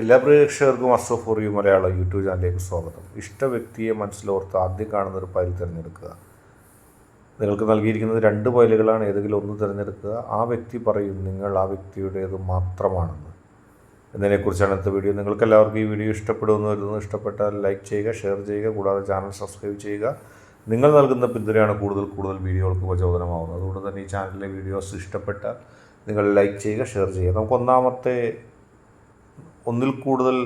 എല്ലാ പ്രേക്ഷകർക്കും അസോ ഫോർ യു മലയാളം യൂട്യൂബ് ചാനലിലേക്ക് സ്വാഗതം. ഇഷ്ട വ്യക്തിയെ മനസ്സിലോർത്ത് ആദ്യം കാണുന്ന ഒരു ഫയൽ തിരഞ്ഞെടുക്കുക. നിങ്ങൾക്ക് നൽകിയിരിക്കുന്നത് രണ്ട് പയലുകളാണ് ഏതെങ്കിലും ഒന്ന് തിരഞ്ഞെടുക്കുക. ആ വ്യക്തി പറയും നിങ്ങൾ ആ വ്യക്തിയുടേത് മാത്രമാണെന്ന്. എന്നതിനെക്കുറിച്ചാണ് ഇന്നത്തെ വീഡിയോ. നിങ്ങൾക്ക് എല്ലാവർക്കും ഈ വീഡിയോ ഇഷ്ടപ്പെടുമെന്ന് വരുന്നു ഇഷ്ടപ്പെട്ടാൽ ലൈക്ക് ചെയ്യുക ഷെയർ ചെയ്യുക കൂടാതെ ചാനൽ സബ്സ്ക്രൈബ് ചെയ്യുക. നിങ്ങൾ നൽകുന്ന പിന്തുണയാണ് കൂടുതൽ കൂടുതൽ വീഡിയോകൾക്ക് പ്രചോദനമാവുന്നത്. അതുകൊണ്ട് തന്നെ ഈ ചാനലിലെ വീഡിയോസ് ഇഷ്ടപ്പെട്ടാൽ നിങ്ങൾ ലൈക്ക് ചെയ്യുക ഷെയർ ചെയ്യുക. നമുക്ക് ഒന്നാമത്തെ ഒന്നിൽ കൂടുതൽ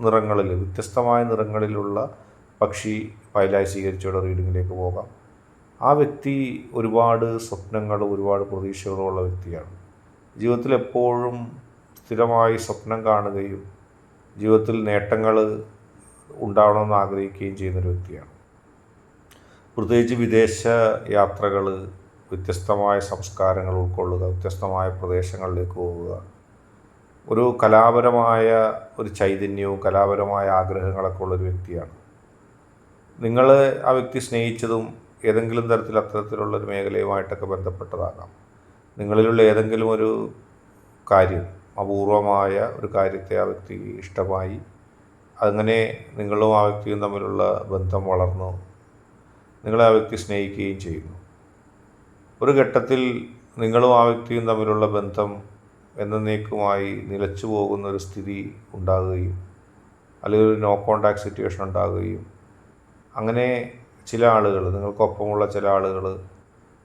നിറങ്ങളിൽ വ്യത്യസ്തമായ നിറങ്ങളിലുള്ള പക്ഷി ഫയലായി സ്വീകരിച്ചവരുടെ റീഡിങ്ങിലേക്ക് പോകാം. ആ വ്യക്തി ഒരുപാട് സ്വപ്നങ്ങളും ഒരുപാട് പ്രതീക്ഷകളും ഉള്ള വ്യക്തിയാണ്. ജീവിതത്തിൽ എപ്പോഴും സ്ഥിരമായി സ്വപ്നം കാണുകയും ജീവിതത്തിൽ നേട്ടങ്ങൾ ഉണ്ടാവണമെന്ന് ആഗ്രഹിക്കുകയും ചെയ്യുന്നൊരു വ്യക്തിയാണ്. പ്രത്യേകിച്ച് വിദേശ യാത്രകൾ വ്യത്യസ്തമായ സംസ്കാരങ്ങൾ ഉൾക്കൊള്ളുക വ്യത്യസ്തമായ പ്രദേശങ്ങളിലേക്ക് പോവുക ഒരു കലാപരമായ ഒരു ചൈതന്യവും കലാപരമായ ആഗ്രഹങ്ങളൊക്കെ ഉള്ളൊരു വ്യക്തിയാണ്. നിങ്ങൾ ആ വ്യക്തി സ്നേഹിച്ചതും ഏതെങ്കിലും തരത്തിൽ അത്തരത്തിലുള്ള ഒരു മേഖലയുമായിട്ടൊക്കെ ബന്ധപ്പെട്ടതാകാം. നിങ്ങളിലുള്ള ഏതെങ്കിലും ഒരു കാര്യം അപൂർവമായ ഒരു കാര്യത്തെ ആ വ്യക്തി ഇഷ്ടമായി അങ്ങനെ നിങ്ങളും ആ വ്യക്തിയും തമ്മിലുള്ള ബന്ധം വളർന്നു നിങ്ങളെ ആ വ്യക്തി സ്നേഹിക്കുകയും ചെയ്യുന്നു. ഒരു ഘട്ടത്തിൽ നിങ്ങളും ആ വ്യക്തിയും തമ്മിലുള്ള ബന്ധം എന്നേക്കുമായി നിലച്ചു പോകുന്ന ഒരു സ്ഥിതി ഉണ്ടാകുകയും അല്ലെങ്കിൽ ഒരു നോ കോണ്ടാക്ട് സിറ്റുവേഷൻ ഉണ്ടാകുകയും. അങ്ങനെ ചില ആളുകൾ നിങ്ങൾക്കൊപ്പമുള്ള ചില ആളുകൾ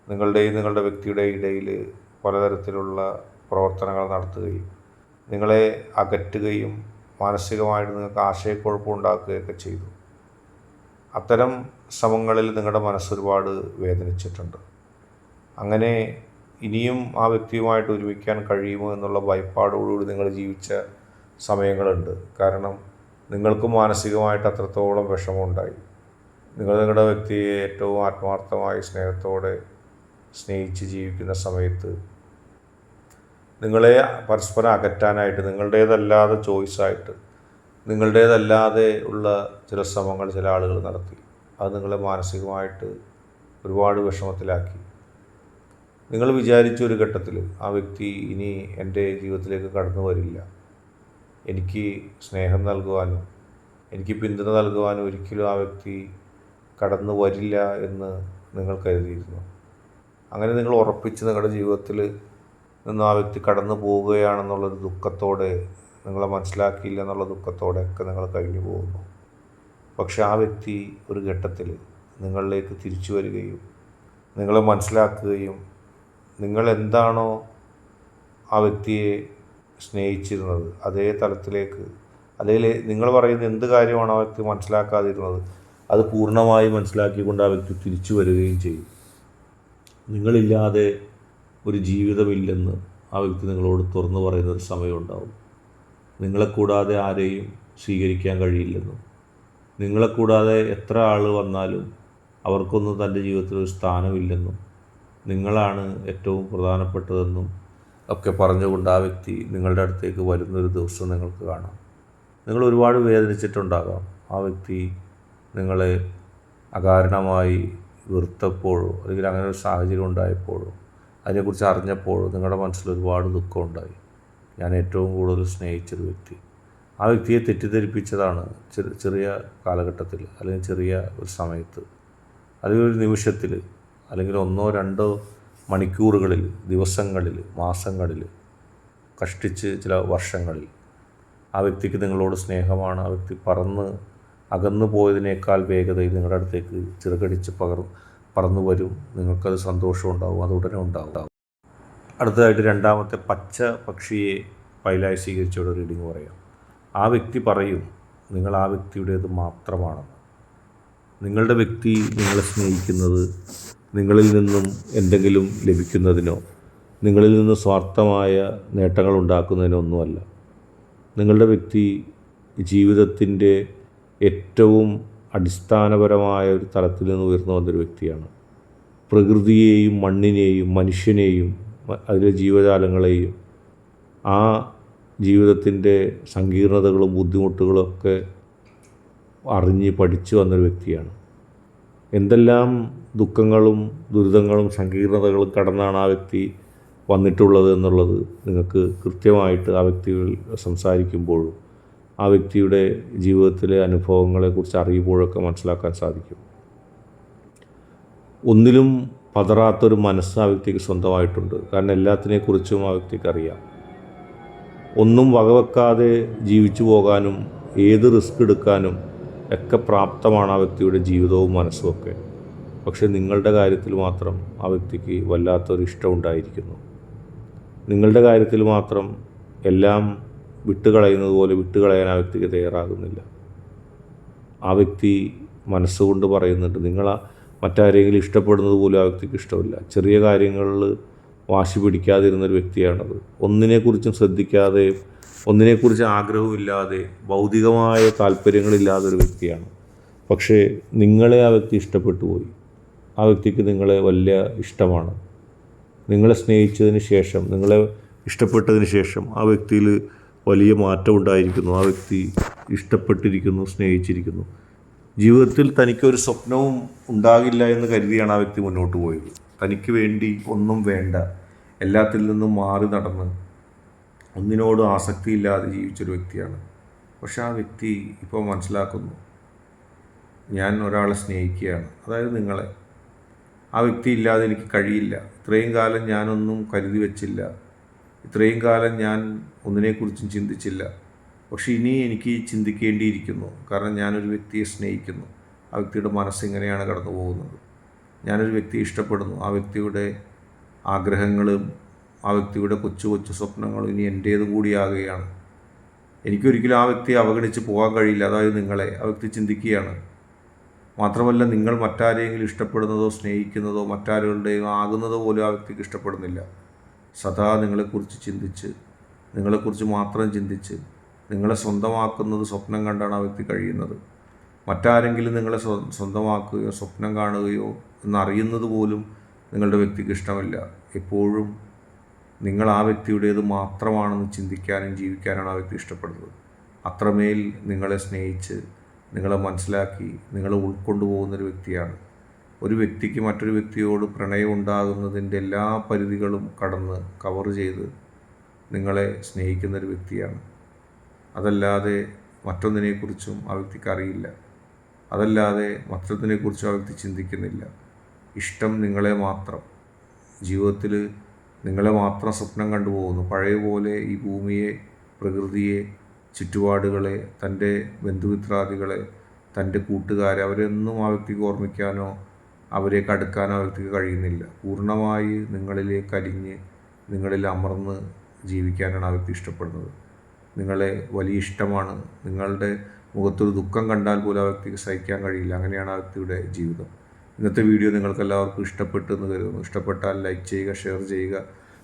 നിങ്ങളുടെയും നിങ്ങളുടെ വ്യക്തിയുടെ ഇടയിൽ പലതരത്തിലുള്ള പ്രവർത്തനങ്ങൾ നടത്തുകയും നിങ്ങളെ അകറ്റുകയും മാനസികമായിട്ട് നിങ്ങൾക്ക് ആശയക്കുഴപ്പം ഉണ്ടാക്കുകയൊക്കെ ചെയ്തു. അത്തരം ശ്രമങ്ങളിൽ നിങ്ങളുടെ മനസ്സൊരുപാട് വേദനിച്ചിട്ടുണ്ട്. അങ്ങനെ ഇനിയും ആ വ്യക്തിയുമായിട്ട് ഒരുമിക്കാൻ കഴിയുമോ എന്നുള്ള ഭയപ്പാടോടുകൂടി നിങ്ങൾ ജീവിച്ച സമയങ്ങളുണ്ട്. കാരണം നിങ്ങൾക്ക് മാനസികമായിട്ട് അത്രത്തോളം വിഷമമുണ്ടായി. നിങ്ങൾ നിങ്ങളുടെ വ്യക്തിയെ ഏറ്റവും ആത്മാർത്ഥമായി സ്നേഹത്തോടെ സ്നേഹിച്ച് ജീവിക്കുന്ന സമയത്ത് നിങ്ങളെ പരസ്പരം അകറ്റാനായിട്ട് നിങ്ങളുടേതല്ലാതെ ചോയ്സായിട്ട് നിങ്ങളുടേതല്ലാതെ ഉള്ള ചില ശ്രമങ്ങൾ ചില ആളുകൾ നടത്തി. അത് നിങ്ങളെ മാനസികമായിട്ട് ഒരുപാട് വിഷമത്തിലാക്കി. നിങ്ങൾ വിചാരിച്ച ഒരു ഘട്ടത്തിൽ ആ വ്യക്തി ഇനി എന്റെ ജീവിതത്തിലേക്ക് കടന്നു വരില്ല. എനിക്ക് സ്നേഹം നൽകുവാനും എനിക്ക് പിന്തുണ നൽകുവാനും ഒരിക്കലും ആ വ്യക്തി കടന്നു വരില്ല എന്ന് നിങ്ങൾ കരുതിയിരുന്നു. അങ്ങനെ നിങ്ങൾ ഉറപ്പിച്ച് നിങ്ങളുടെ ജീവിതത്തിൽ നിന്ന് ആ വ്യക്തി കടന്നു പോവുകയാണെന്നുള്ളൊരു ദുഃഖത്തോടെ നിങ്ങളെ മനസ്സിലാക്കിയില്ല എന്നുള്ള ദുഃഖത്തോടെയൊക്കെ നിങ്ങൾ കഴിഞ്ഞു പോകുന്നു. പക്ഷെ ആ വ്യക്തി ഒരു ഘട്ടത്തിൽ നിങ്ങളിലേക്ക് തിരിച്ചു വരികയും നിങ്ങളെ മനസ്സിലാക്കുകയും നിങ്ങൾ എന്താണോ ആ വ്യക്തിയെ സ്നേഹിച്ചിരുന്നത് അതേ തലത്തിലേക്ക് അല്ലെങ്കിൽ നിങ്ങൾ പറയുന്ന എന്ത് കാര്യമാണ് ആ വ്യക്തി മനസ്സിലാക്കാതിരുന്നത് അത് പൂർണമായി മനസ്സിലാക്കിക്കൊണ്ട് ആ വ്യക്തി തിരിച്ചു വരികയും ചെയ്യും. നിങ്ങളില്ലാതെ ഒരു ജീവിതമില്ലെന്ന് ആ വ്യക്തി നിങ്ങളോട് തുറന്നു പറയുന്ന ഒരു സമയമുണ്ടാവും നിങ്ങളെ കൂടാതെ ആരെയും സ്വീകരിക്കാൻ കഴിയില്ലെന്നും നിങ്ങളെ കൂടാതെ എത്ര ആൾ വന്നാലും അവർക്കൊന്നും തന്റെ ജീവിതത്തിൽ ഒരു സ്ഥാനമില്ലെന്നും നിങ്ങളാണ് ഏറ്റവും പ്രധാനപ്പെട്ടതെന്നും ഒക്കെ പറഞ്ഞുകൊണ്ട് ആ വ്യക്തി നിങ്ങളുടെ അടുത്തേക്ക് വരുന്നൊരു ദിവസം നിങ്ങൾക്ക് കാണാം. നിങ്ങൾ ഒരുപാട് വേദനിച്ചിട്ടുണ്ടാകാം. ആ വ്യക്തി നിങ്ങളെ അകാരണമായി വെറുത്തപ്പോഴോ അല്ലെങ്കിൽ അങ്ങനെ ഒരു സാഹചര്യം ഉണ്ടായപ്പോഴോ അതിനെക്കുറിച്ച് അറിഞ്ഞപ്പോഴോ നിങ്ങളുടെ മനസ്സിൽ ഒരുപാട് ദുഃഖമുണ്ടായി ഞാൻ ഏറ്റവും കൂടുതൽ സ്നേഹിച്ചൊരു വ്യക്തി. ആ വ്യക്തിയെ തെറ്റിദ്ധരിപ്പിച്ചതാണ് ചെറിയ കാലഘട്ടത്തിൽ അല്ലെങ്കിൽ ചെറിയ ഒരു സമയത്ത്. അല്ലെങ്കിൽ ഒരു നിമിഷത്തിൽ അല്ലെങ്കിൽ ഒന്നോ രണ്ടോ മണിക്കൂറുകളിൽ ദിവസങ്ങളിൽ മാസങ്ങളിൽ കഷ്ടിച്ച് ചില വർഷങ്ങളിൽ ആ വ്യക്തിക്ക് നിങ്ങളോട് സ്നേഹമാണ്. ആ വ്യക്തി പറന്ന് അകന്നു പോയതിനേക്കാൾ വേഗതയിൽ നിങ്ങളുടെ അടുത്തേക്ക് ചിറകടിച്ച് പകർ പറന്നു വരും. നിങ്ങൾക്കത് സന്തോഷം ഉണ്ടാവും അത് ഉടനെ ഉണ്ടാവും. അടുത്തതായിട്ട് രണ്ടാമത്തെ പച്ച പക്ഷിയെ പൈലായി സ്വീകരിച്ചവിടെ റീഡിങ് പറയാം. ആ വ്യക്തി പറയും നിങ്ങൾ ആ വ്യക്തിയുടേത് മാത്രമാണെന്ന്. നിങ്ങളുടെ വ്യക്തി നിങ്ങളെ സ്നേഹിക്കുന്നത് നിങ്ങളിൽ നിന്നും എന്തെങ്കിലും ലഭിക്കുന്നതിനോ നിങ്ങളിൽ നിന്ന് സ്വാർത്ഥമായ നേട്ടങ്ങൾ ഉണ്ടാക്കുന്നതിനോ ഒന്നുമല്ല. നിങ്ങളുടെ വ്യക്തി ജീവിതത്തിന്റെ ഏറ്റവും അടിസ്ഥാനപരമായ ഒരു തലത്തിൽ നിന്ന് ഉയർന്നു വന്നൊരു വ്യക്തിയാണ്. പ്രകൃതിയെയും മണ്ണിനെയും മനുഷ്യനെയും അതിലെ ജീവജാലങ്ങളെയും ആ ജീവിതത്തിന്റെ സങ്കീർണതകളും ബുദ്ധിമുട്ടുകളും ഒക്കെ അറിഞ്ഞ് പഠിച്ചു വന്നൊരു വ്യക്തിയാണ്. എന്തെല്ലാം ദുഃഖങ്ങളും ദുരിതങ്ങളും സങ്കീർണതകളും കടന്നാണ് ആ വ്യക്തി വന്നിട്ടുള്ളത് എന്നുള്ളത് നിങ്ങൾക്ക് കൃത്യമായിട്ട് ആ വ്യക്തികൾ സംസാരിക്കുമ്പോഴും ആ വ്യക്തിയുടെ ജീവിതത്തിലെ അനുഭവങ്ങളെക്കുറിച്ച് അറിയുമ്പോഴൊക്കെ മനസ്സിലാക്കാൻ സാധിക്കും. ഒന്നിലും പതറാത്തൊരു മനസ്സ് ആ വ്യക്തിക്ക് സ്വന്തമായിട്ടുണ്ട്. കാരണം എല്ലാത്തിനെക്കുറിച്ചും ആ വ്യക്തിക്ക് അറിയാം ഒന്നും വകവെക്കാതെ ജീവിച്ചു പോകാനും ഏത് റിസ്ക് എടുക്കാനും ഒക്കെ പ്രാപ്തമാണ് ആ വ്യക്തിയുടെ ജീവിതവും മനസ്സും ഒക്കെ. പക്ഷെ നിങ്ങളുടെ കാര്യത്തിൽ മാത്രം ആ വ്യക്തിക്ക് വല്ലാത്തൊരു ഇഷ്ടം ഉണ്ടായിരിക്കുന്നു നിങ്ങളുടെ കാര്യത്തിൽ മാത്രം എല്ലാം വിട്ടുകളയുന്നത് പോലെ വിട്ടുകളയാൻ ആ വ്യക്തിക്ക് തയ്യാറാകുന്നില്ല. ആ വ്യക്തി മനസ്സുകൊണ്ട് പറയുന്നുണ്ട് നിങ്ങൾ മറ്റാരെങ്കിലും ഇഷ്ടപ്പെടുന്നത് പോലും ആ വ്യക്തിക്ക് ഇഷ്ടമില്ല. ചെറിയ കാര്യങ്ങളിൽ വാശി പിടിക്കാതിരുന്നൊരു വ്യക്തിയാണത്. ഒന്നിനെക്കുറിച്ചും ശ്രദ്ധിക്കാതെ ഒന്നിനെക്കുറിച്ച് ആഗ്രഹമില്ലാതെ ഭൗതികമായ താല്പര്യങ്ങളില്ലാതെ ഒരു വ്യക്തിയാണ്. പക്ഷേ നിങ്ങളെ ആ വ്യക്തി ഇഷ്ടപ്പെട്ടു പോയി. ആ വ്യക്തിക്ക് നിങ്ങളെ വലിയ ഇഷ്ടമാണ്. നിങ്ങളെ സ്നേഹിച്ചതിന് ശേഷം നിങ്ങളെ ഇഷ്ടപ്പെട്ടതിന് ശേഷം ആ വ്യക്തിയിൽ വലിയ മാറ്റം ഉണ്ടായിരിക്കുന്നു. ആ വ്യക്തി ഇഷ്ടപ്പെട്ടിരിക്കുന്നു സ്നേഹിച്ചിരിക്കുന്നു. ജീവിതത്തിൽ തനിക്കൊരു സ്വപ്നവും ഉണ്ടാകില്ല എന്ന് കരുതിയാണ് ആ വ്യക്തി മുന്നോട്ട് പോയത്. തനിക്ക് വേണ്ടി ഒന്നും വേണ്ട. എല്ലാത്തിൽ നിന്നും മാറി നടന്ന് ഒന്നിനോടും ആസക്തിയില്ലാതെ ജീവിച്ചൊരു വ്യക്തിയാണ്. പക്ഷെ ആ വ്യക്തി ഇപ്പോൾ മനസ്സിലാക്കുന്നു ഞാൻ ഒരാളെ സ്നേഹിക്കുകയാണ്. അതായത് നിങ്ങളെ ആ വ്യക്തി ഇല്ലാതെ എനിക്ക് കഴിയില്ല. ഇത്രയും കാലം ഞാനൊന്നും കരുതി വച്ചില്ല. ഇത്രയും കാലം ഞാൻ ഒന്നിനെക്കുറിച്ചും ചിന്തിച്ചില്ല. പക്ഷേ ഇനി എനിക്ക് ചിന്തിക്കേണ്ടിയിരിക്കുന്നു. കാരണം ഞാനൊരു വ്യക്തിയെ സ്നേഹിക്കുന്നു. ആ വ്യക്തിയുടെ മനസ്സിങ്ങനെയാണ് കടന്നു പോകുന്നത്. ഞാനൊരു വ്യക്തിയെ ഇഷ്ടപ്പെടുന്നു. ആ വ്യക്തിയുടെ ആഗ്രഹങ്ങളും ആ വ്യക്തിയുടെ കൊച്ചു കൊച്ചു സ്വപ്നങ്ങളും ഇനി എന്റേത് കൂടിയാകുകയാണ്. എനിക്കൊരിക്കലും ആ വ്യക്തിയെ അവഗണിച്ച് പോകാൻ കഴിയില്ല. അതായത് നിങ്ങളെ. ആ വ്യക്തി ചിന്തിക്കുകയാണ്. മാത്രമല്ല നിങ്ങൾ മറ്റാരെയെങ്കിലും ഇഷ്ടപ്പെടുന്നതോ സ്നേഹിക്കുന്നതോ മറ്റാരുടെയും ആകുന്നതോ പോലും ആ വ്യക്തിക്ക് ഇഷ്ടപ്പെടുന്നില്ല. സദാ നിങ്ങളെക്കുറിച്ച് ചിന്തിച്ച് നിങ്ങളെക്കുറിച്ച് മാത്രം ചിന്തിച്ച് നിങ്ങളെ സ്വന്തമാക്കുന്നത് സ്വപ്നം കണ്ടാണ് ആ വ്യക്തി കഴിയുന്നത്. മറ്റാരെങ്കിലും നിങ്ങളെ സ്വ സ്വന്തമാക്കുകയോ സ്വപ്നം കാണുകയോ എന്നറിയുന്നത് പോലും നിങ്ങളുടെ വ്യക്തിക്ക് ഇഷ്ടമല്ല. എപ്പോഴും നിങ്ങൾ ആ വ്യക്തിയുടേത് മാത്രമാണെന്ന് ചിന്തിക്കാനും ജീവിക്കാനാണ് ആ വ്യക്തി ഇഷ്ടപ്പെടുന്നത്. അത്രമേൽ നിങ്ങളെ സ്നേഹിച്ച് നിങ്ങളെ മനസ്സിലാക്കി നിങ്ങളെ ഉൾക്കൊണ്ടുപോകുന്നൊരു വ്യക്തിയാണ്. ഒരു വ്യക്തിക്ക് മറ്റൊരു വ്യക്തിയോട് പ്രണയം ഉണ്ടാകുന്നതിന്റെ എല്ലാ പരിധികളും കടന്ന് കവർ ചെയ്ത് നിങ്ങളെ സ്നേഹിക്കുന്നൊരു വ്യക്തിയാണ്. അതല്ലാതെ മറ്റൊന്നിനെക്കുറിച്ചും ആ വ്യക്തിക്ക് അറിയില്ല. അതല്ലാതെ മറ്റൊന്നിനെക്കുറിച്ചും ആ വ്യക്തി ചിന്തിക്കുന്നില്ല. ഇഷ്ടം നിങ്ങളെ മാത്രം. ജീവിതത്തിൽ നിങ്ങളെ മാത്രം സ്വപ്നം കണ്ടുപോകുന്നു. പഴയ പോലെ ഈ ഭൂമിയെ പ്രകൃതിയെ ചുറ്റുപാടുകളെ തന്റെ ബന്ധുമിത്രാദികളെ തന്റെ കൂട്ടുകാരെ അവരെയൊന്നും ആ വ്യക്തിക്ക് ഓർമ്മിക്കാനോ അവരെ അടുക്കാനോ ആ വ്യക്തിക്ക് കഴിയുന്നില്ല. പൂർണമായി നിങ്ങളിലേക്ക് അലിഞ്ഞ് നിങ്ങളിൽ അമർന്ന് ജീവിക്കാനാണ് ആ വ്യക്തി ഇഷ്ടപ്പെടുന്നത്. നിങ്ങളെ വലിയ ഇഷ്ടമാണ്. നിങ്ങളുടെ മുഖത്തൊരു ദുഃഖം കണ്ടാൽ പോലും ആ വ്യക്തിക്ക് സഹിക്കാൻ കഴിയില്ല. അങ്ങനെയാണ് ആ വ്യക്തിയുടെ ജീവിതം. ഇന്നത്തെ വീഡിയോ നിങ്ങൾക്കെല്ലാവർക്കും ഇഷ്ടപ്പെട്ടു എന്ന് കരുതുന്നു. ഇഷ്ടപ്പെട്ടാൽ ലൈക്ക് ചെയ്യുക ഷെയർ ചെയ്യുക.